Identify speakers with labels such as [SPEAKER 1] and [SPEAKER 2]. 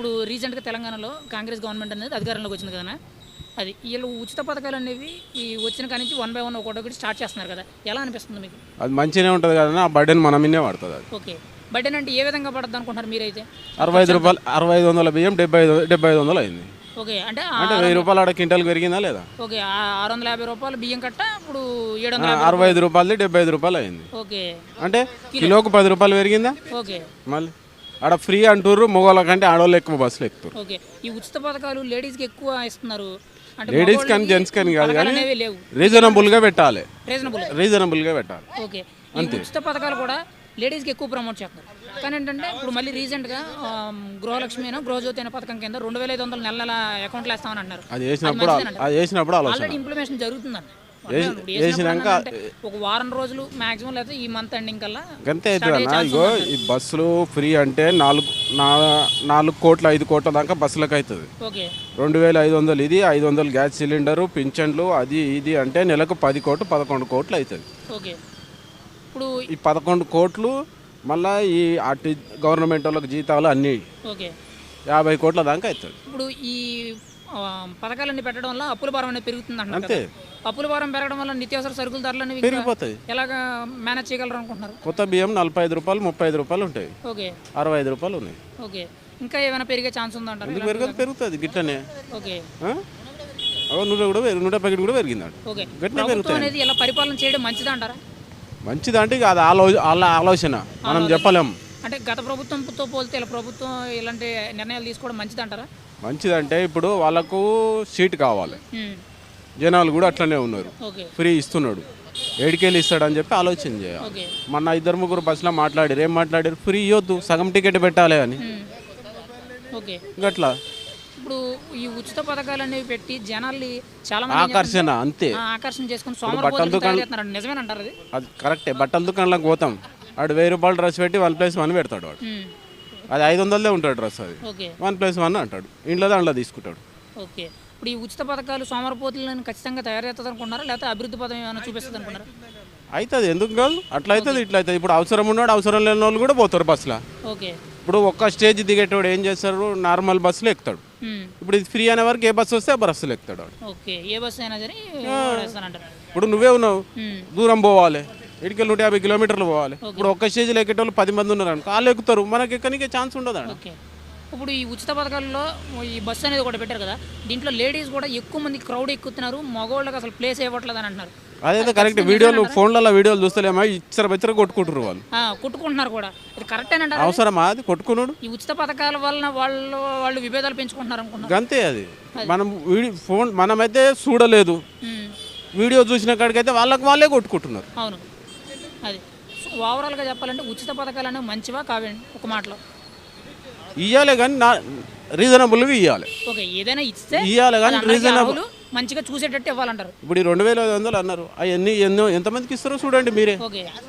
[SPEAKER 1] ఇప్పుడు రీసెంట్గా తెలంగాణలో కాంగ్రెస్ గవర్నమెంట్ అనేది అధికారంలోకి వచ్చింది కదా అది వీళ్ళు ఉచిత పథకాలు అనేవి ఈ వచ్చిన కాడి నుంచి వన్ బై వన్ ఒకటి స్టార్ట్ చేస్తున్నారు కదా ఎలా అనిపిస్తుంది మీకు?
[SPEAKER 2] అది మంచిగానే ఉంటుంది కదా ఆ బర్డెన్ మన మీదే పడుతుంది అది.
[SPEAKER 1] ఓకే. బర్డెన్ అంటే ఏ విధంగా పడుతుంది అనుకుంటున్నారు మీరైతే?
[SPEAKER 2] అరవై ఐదు రూపాయలు అరవై ఐదు వందల బియ్యం డెబ్బై ఐదు డెబ్బై ఐదు వందలు అయింది.
[SPEAKER 1] ఓకే అంటే
[SPEAKER 2] అంటే వెయ్యి రూపాయలు ఆడ క్వింటాల్ పెరిగిందా లేదా?
[SPEAKER 1] ఓకే ఆ- ఆరు వందల యాభై రూపాయలు బియ్యం కట్ట ఇప్పుడు ఏడు వందల
[SPEAKER 2] అరవై ఐదు రూపాయలది డెబ్బై ఐదు రూపాయలు అయింది.
[SPEAKER 1] ఓకే.
[SPEAKER 2] అంటే కిలోకు పది రూపాయలు పెరిగిందా?
[SPEAKER 1] ఓకే.
[SPEAKER 2] మళ్ళీ? ఆడ ఫ్రీ అంటుర్రు మగవాళ్ళ కంటే ఆడవాళ్ళు ఎక్కువ బస్సులు ఎక్కుతారు
[SPEAKER 1] ఓకే. ఈ ఉచిత పథకాలు లేడీస్కి ఎక్కువ ఇస్తున్నారు
[SPEAKER 2] లేడీస్ కానీ జెంట్స్ కానీ కాదు కానీ
[SPEAKER 1] అనేవి లేవు.
[SPEAKER 2] రీజనబుల్గా పెట్టాలి.
[SPEAKER 1] రీజనబుల్
[SPEAKER 2] రీజనబుల్గా పెట్టాలి.
[SPEAKER 1] ఓకే. ఈ ఉచిత పథకాలు కూడా లేడీస్కి ఎక్కువ ప్రమోట్ చేస్తున్నారు. కానీ ఏంటంటే ఇప్పుడు మళ్ళీ రీసెంట్గా గృహలక్ష్మి అయినా గృహజ్యోతి అనే పథకం కింద రెండు వేల ఐదు వందలు నెల నెల అకౌంట్లో వేస్తామని అన్నారు
[SPEAKER 2] అది వేసినప్పుడు అది వేసినప్పుడు
[SPEAKER 1] ఆల్రెడీ ఇంప్లిమేషన్ జరుగుతుందండి
[SPEAKER 2] వేసినాక
[SPEAKER 1] ఒక వారం రోజులు మాక్సిమం లేకపోతే ఈ మంత్ ఎండింగ్ కల్లా
[SPEAKER 2] అవుతుందన్న ఇగో ఈ బస్సులు ఫ్రీ అంటే నాలుగు నాలుగు కోట్ల ఐదు కోట్ల దాకా బస్సులకు అవుతుంది
[SPEAKER 1] ఓకే.
[SPEAKER 2] రెండు వేల ఐదు వందలు ఇది ఐదు వందలు గ్యాస్ సిలిండరు పింఛన్లు అది ఇది అంటే నెలకు పది కోట్లు పదకొండు కోట్లు అవుతుంది
[SPEAKER 1] ఓకే. ఇప్పుడు
[SPEAKER 2] ఈ పదకొండు కోట్లు మళ్ళీ ఈ అటు గవర్నమెంట్ వాళ్ళకి జీతాలు అన్నీ యాభై కోట్ల దాకా అవుతుంది
[SPEAKER 1] ఇప్పుడు ఈ పథకాలన్నీ పెట్టడం వల్ల అప్పుల భారం అనేది పెరుగుతుంది
[SPEAKER 2] అంతే.
[SPEAKER 1] కదా. అప్పుల భారం పెరగడం వల్ల నిత్యావసర సరుకుల ధరలు అనేవి
[SPEAKER 2] పెరిగిపోతాయి.
[SPEAKER 1] ఎలాగా మేనేజ్ చేయగలరు అనుకుంటున్నారు?
[SPEAKER 2] కొత్త బియ్యం నలభై ఐదు రూపాయలు ముప్పై ఐదు రూపాయలు ఉంటాయి.
[SPEAKER 1] ఓకే.
[SPEAKER 2] అరవై ఐదు రూపాయలు ఉన్నాయి.
[SPEAKER 1] ఓకే. ఇంకా ఏమైనా పెరిగే ఛాన్స్ ఉందంటారు
[SPEAKER 2] పెరగదు పెరుగుతుంది? గిట్టనే
[SPEAKER 1] ఓకే.
[SPEAKER 2] నూనె కూడా నూనె ప్యాకెట్ కూడా పెరిగిందంట.
[SPEAKER 1] ఓకే. అనేది ఇలా పరిపాలన చేయడం మంచిది అంటారా?
[SPEAKER 2] మంచిదంటే అది ఆలో వాళ్ళ ఆలోచన. మనం చెప్పలేం.
[SPEAKER 1] అంటే గత ప్రభుత్వంతో పోలితే ఇలా ప్రభుత్వం ఇలాంటి నిర్ణయాలు తీసుకోవడం మంచిది అంటారా
[SPEAKER 2] మంచిదంటే ఇప్పుడు వాళ్ళకు సీట్ కావాలి. జనాలు కూడా అట్లనే ఉన్నారు. ఫ్రీ ఇస్తున్నాడు. ఏడికెళ్ళి ఇస్తాడని చెప్పి ఆలోచన చేయాలి. మొన్న ఇద్దరు ముగ్గురు బస్సులో మాట్లాడారు. ఏం మాట్లాడారు? ఫ్రీ ఇవ్వద్దు సగం టికెట్ పెట్టాలి అని. గట్లా
[SPEAKER 1] ఇప్పుడు ఈ ఉచిత పథకాలు అనేవి పెట్టి జనాల్ని చాలా
[SPEAKER 2] ఆకర్షణ అంతే.
[SPEAKER 1] ఆకర్షణ చేసుకుని తయారు చేస్తున్నారు నిజమేనంటారు అది?
[SPEAKER 2] కరెక్టే. బట్టల దుకాణంలోకి పోతాం. వాడు వెయ్యి రూపాయలు డ్రెస్ పెట్టి వన్ ప్లస్ వన్ పెడతాడు వాడు. అది ఐదు వందలదే ఉంటాడు డ్రెస్ అది.
[SPEAKER 1] ఓకే.
[SPEAKER 2] వన్ ప్లస్ వన్ అంటాడు. ఇంట్లో దాంట్లో తీసుకుంటాడు.
[SPEAKER 1] ఓకే. ఇప్పుడు ఈ ఉచిత పథకాలు సోమరపోతులను ఖచ్చితంగా తయారు చేస్తుంది అనుకున్నారా లేకపోతే అభివృద్ధి పథకం ఏమైనా చూపిస్తుంది అనుకున్నారా
[SPEAKER 2] అవుతుంది ఎందుకు కాదు? అట్లా అవుతుంది ఇట్లా అవుతుంది ఇప్పుడు అవసరం ఉన్నాడు అవసరం లేని వాళ్ళు కూడా పోతారు బస్సులో.
[SPEAKER 1] ఓకే.
[SPEAKER 2] ఇప్పుడు ఒక్క స్టేజ్ దిగేటోడు ఏం చేస్తారు? నార్మల్ బస్సులో ఎక్కుతాడు. ఇప్పుడు ఇది ఫ్రీ అనే వరకు ఏ బస్సు వస్తే ఆ బస్సులో ఎక్కుతాడు
[SPEAKER 1] ఓకే. ఏ బస్సు అయినా సరే వాడేస్తానంటారు
[SPEAKER 2] ఇప్పుడు నువ్వే ఉన్నావు. దూరం పోవాలి. ఇటుకెళ్ళి నూట యాభై కిలోమీటర్లు పోవాలి. ఇప్పుడు ఒక్క స్టేజ్లో ఎక్కేటోళ్ళు పది మంది ఉన్నారు అనుకో వాళ్ళు ఎక్కుతారు. మనకి ఎక్కనికే ఛాన్స్ ఉండదు.
[SPEAKER 1] ఓకే. ఇప్పుడు ఈ ఉచిత పథకాల్లో ఈ బస్సు అనేది ఒకటి పెట్టారు కదా దీంట్లో లేడీస్ కూడా ఎక్కువ మంది క్రౌడ్ ఎక్కుతున్నారు మగవాళ్ళకి అసలు ప్లేస్ ఇవ్వట్లేదు అని అంటున్నారు.
[SPEAKER 2] అదైతే కరెక్ట్. వీడియోలు ఫోన్లలో వీడియోలు చూస్తలేమో? ఇచ్చర బెచ్చర కొట్టుకుంటారు వాళ్ళు.
[SPEAKER 1] కొట్టుకుంటున్నారు కూడా. ఇది కరెక్టేనంటారా
[SPEAKER 2] అవసరమా అది? కొట్టుకున్నాడు?
[SPEAKER 1] ఈ ఉచిత పథకాల వలన వాళ్ళు వాళ్ళు విభేదాలు పెంచుకుంటున్నారు అనుకుంటున్నారు.
[SPEAKER 2] అంతే అది. మనం వీడియో ఫోన్ మనమైతే చూడలేదు. వీడియో చూసిన కాడికైతే వాళ్ళకి వాళ్ళే కొట్టుకుంటున్నారు.
[SPEAKER 1] అవును. అది. సో ఓవరాల్గా చెప్పాలంటే ఉచిత పథకాలు అనేవి మంచివా కావండి ఒక మాటలో?
[SPEAKER 2] ఇవ్వాలి కానీ నా రీజనబుల్గా ఇవ్వాలి
[SPEAKER 1] ఓకే ఏదైనా ఇస్తే
[SPEAKER 2] ఇవ్వాలి కానీ రీజనబుల్
[SPEAKER 1] మంచిగా చూసేటట్టు ఇవ్వాలంటారు.
[SPEAKER 2] ఇప్పుడు ఈ రెండు వేల ఐదు వందలు అన్నారు. అవన్నీ ఎన్నో ఎంతమందికి ఇస్తారో చూడండి మీరే.
[SPEAKER 1] ఓకే.